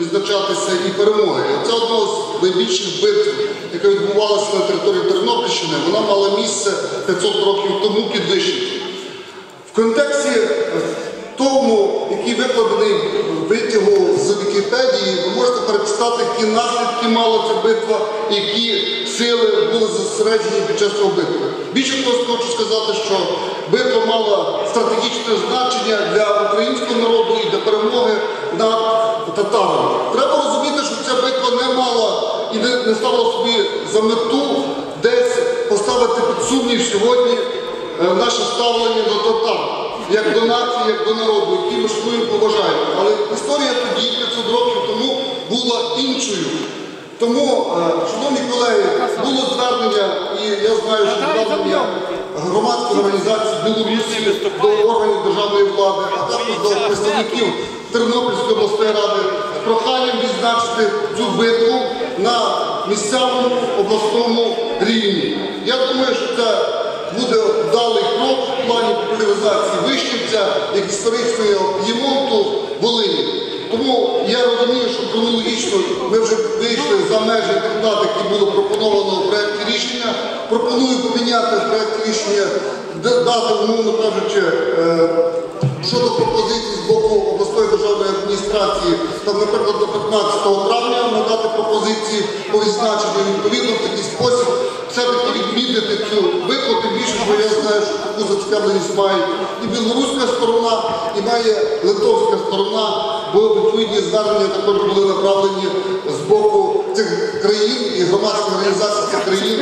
відзначатися і перемоги. Це одна з найбільших битв, яка відбувалася на території Тернопільщини. Вона мала місце 500 років тому під Вишнівкою. В контексті е, тому, який викладений витягу з Вікіпедії, ви можете перечитати, які наслідки мала ця битва, які сили були зосереджені під час цього битви. Більше того, хочу сказати, що битва мала стратегічне значення для українського народу і для перемоги мала і не, не ставила собі за мету десь поставити під сумнів сьогодні е, наше ставлення до татар, як до нації, як до народу, які ми шануємо і поважаємо. Але історія тоді, 500 років тому, була іншою. Тому, е, шановні колеги, було звернення, і я знаю, що звернення громадської організації Білорусі до органів державної влади, а також до представників Тернопільської обласної ради з проханням відзначити цю битву на місцевому обласному рівні. Я думаю, що це буде вдалий крок в плані популяризації Вишнівця як історичного Ємонту Волині. Тому я розумію, що хронологічно ми вже вийшли за межі тих які було пропоновано в проєкті рішення. Пропоную поміняти в проєкті рішення дати, умовно кажучи, адміністрації, там, наприклад, до 15 травня надати пропозиції по відзначенню. Відповідно в такий спосіб все-таки відмітити цю тим більше, що я знаю, що таку зацікавленість має і білоруська сторона, і має литовська сторона, бо відповідні звернення також були направлені з боку цих країн і громадських організацій цих країн